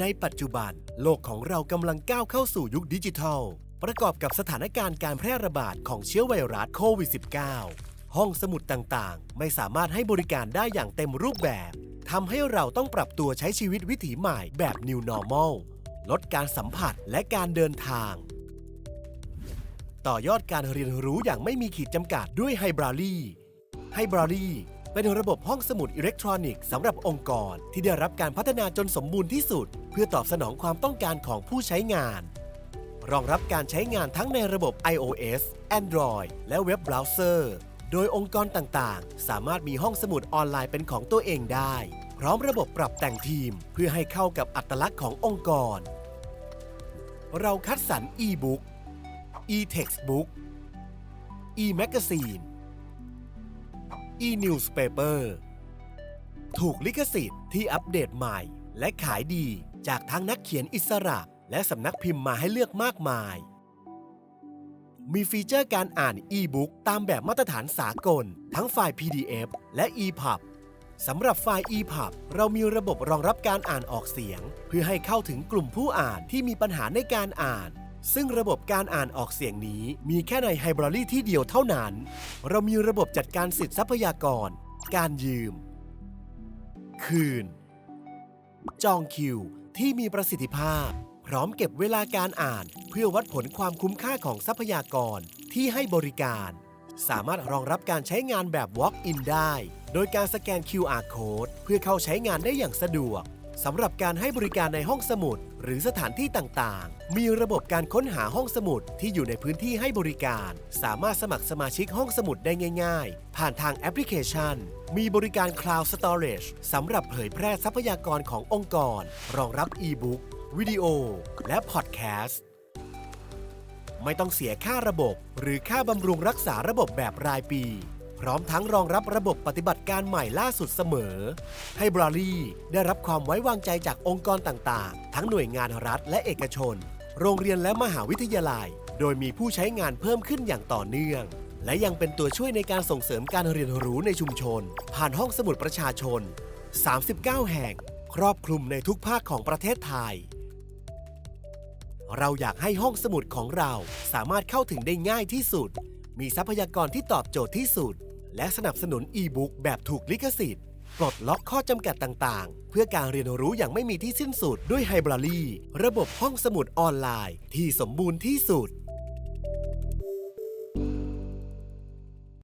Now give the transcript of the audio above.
ในปัจจุบัน โลกของเรากำลังก้าวเข้าสู่ยุคดิจิทัล ประกอบกับสถานการณ์การแพร่ระบาดของเชื้อไวรัสโควิด -19 ห้องสมุดต่างๆ ไม่สามารถให้บริการได้อย่างเต็มรูปแบบทำให้เราต้องปรับตัวใช้ชีวิตวิถีใหม่แบบ New Normal ลดการสัมผัสและการเดินทาง ต่อยอดการเรียนรู้อย่างไม่มีขีดจำกัดด้วยไฮบรารีไฮบรารี เป็นระบบห้องสมุดอิเล็กทรอนิกส์สำหรับองค์กรที่ได้รับการพัฒนาจนสมบูรณ์ที่สุด เพื่อตอบสนองความต้องการของผู้ใช้งาน รองรับการใช้งานทั้งในระบบ iOS Android และเว็บเบราว์เซอร์ โดยองค์กรต่างๆ สามารถมีห้องสมุดออนไลน์เป็นของตัวเองได้ พร้อมระบบปรับแต่งทีม เพื่อให้เข้ากับอัตลักษณ์ขององค์กร เราคัดสรร e-book e-textbook e-magazine e-newspaper ถูกลิขสิทธิ์ที่อัปเดตใหม่ และขายดีจากทั้งนักเขียนอิสระ และสำนักพิมพ์มาให้เลือกมากมาย มีฟีเจอร์การอ่านอีบุ๊กตามแบบมาตรฐานสากล ทั้งไฟล์ PDF และ EPUB สำหรับไฟล์ EPUB เรามีระบบรองรับการอ่านออกเสียง เพื่อให้เข้าถึงกลุ่มผู้อ่านที่มีปัญหาในการอ่าน ซึ่งระบบการอ่านออกเสียงนี้มีแค่ในไฮบรารีที่เดียวเท่านั้น เรามีระบบจัดการสิทธิทรัพยากร การยืม คืน จองคิวที่มีประสิทธิภาพ พร้อมเก็บเวลาการอ่านเพื่อวัดผลความคุ้มค่าของทรัพยากรที่ให้บริการ สามารถรองรับการใช้งานแบบ Walk-in ได้ โดยการสแกน QR Code เพื่อเข้าใช้งานได้อย่างสะดวก สำหรับการให้บริการในห้องสมุด หรือสถานที่ต่างๆ มีระบบการค้นหาห้องสมุดที่อยู่ในพื้นที่ให้บริการ สามารถสมัครสมาชิกห้องสมุดได้ง่าย ๆ ผ่านทางแอปพลิเคชัน มีบริการ Cloud Storage สำหรับเผยแพร่ทรัพยากรขององค์กร รองรับอีบุ๊กวิดีโอ และพอดแคสต์ไม่ต้องเสียค่าระบบ หรือค่าบำรุงรักษาระบบแบบรายปี ร้อมทั้งรองรับระบบปฏิบัติการใหม่ล่าสุดเสมอ ให้บรารีได้รับความไว้วางใจจากองค์กรต่างๆ ทั้งหน่วยงานรัฐและเอกชน โรงเรียนและมหาวิทยาลัย โดยมีผู้ใช้งานเพิ่มขึ้นอย่างต่อเนื่อง และยังเป็นตัวช่วยในการส่งเสริมการเรียนรู้ในชุมชน ผ่านห้องสมุดประชาชน 39 แห่ง ครอบคลุมในทุกภาคของประเทศไทยเราอยากให้ห้องสมุดของเราสามารถเข้าถึงได้ง่ายที่สุด มีทรัพยากรที่ตอบโจทย์ที่สุด และสนับสนุนอีบุ๊กแบบถูกลิขสิทธิ์ ปลดล็อกข้อจำกัดต่างๆ เพื่อการเรียนรู้อย่างไม่มีที่สิ้นสุดด้วยไฮบรารีระบบห้องสมุดออนไลน์ที่สมบูรณ์ที่สุด